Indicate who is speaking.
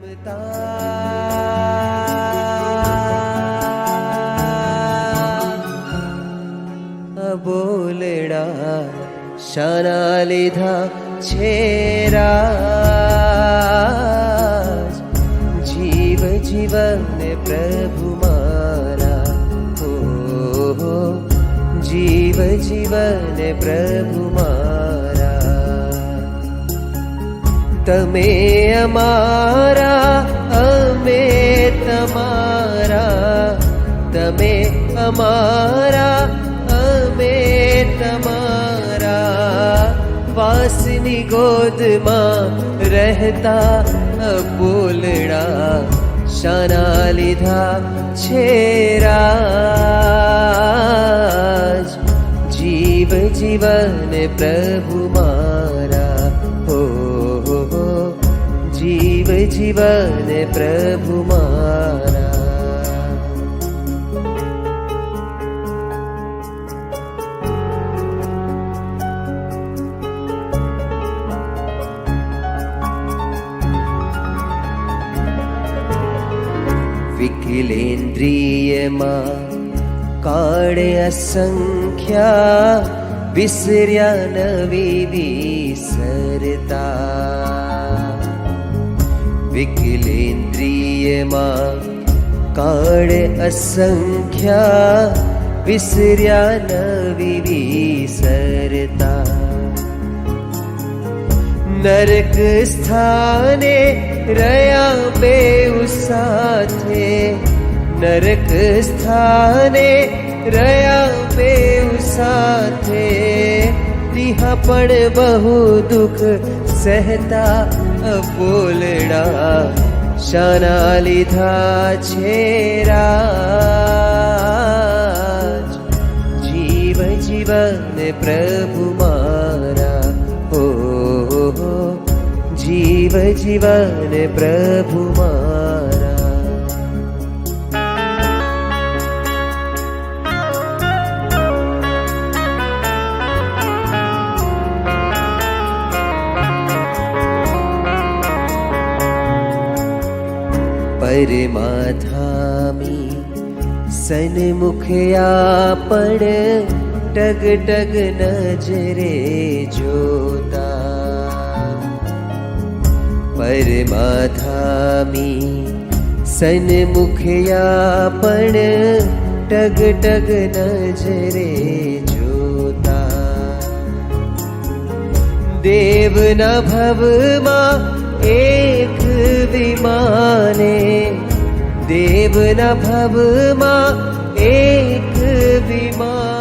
Speaker 1: રમતા બોલડા શાના લીધા છેરા જીવ જીવન પ્રભુ મારા હો જીવ જીવન પ્રભુ મારા તમે અમારા તમે અમારા, અમે તમારા. વાસની ગોદમાં રહેતા બોલડા શાના લીધા છેરા જીવ જીવન પ્રભુ મારા હો. જીવ જીવન પ્રભુ મારા. વિકલેન્દ્રિયમાં કાળે અસંખ્યા વિસર્યા નવી વિસરતા વિકલેન્દ્રિયમાં કાળે અસંખ્યા વિસર્યા નવી વિસરતા નરક સ્થાને રહ્યા બેઉ સાથે નરક સ્થાને રહ્યા બેઉ સાથે. તિહા પણ બહુ દુઃખ સહેતા બોલડા શાના લીધા છેરા જીવ જીવન પ્રભુ મારા હો, જીવ જીવન પ્રભુ મારા પરમાધામી સન્મુખયા પણ ટગ ટગ નજરે જોતા પરમાધામી સન્મુખયા પણ ટગ ટગ નજરે જોતા દેવના ભવમાં એક देव न भव माँ एक विमान।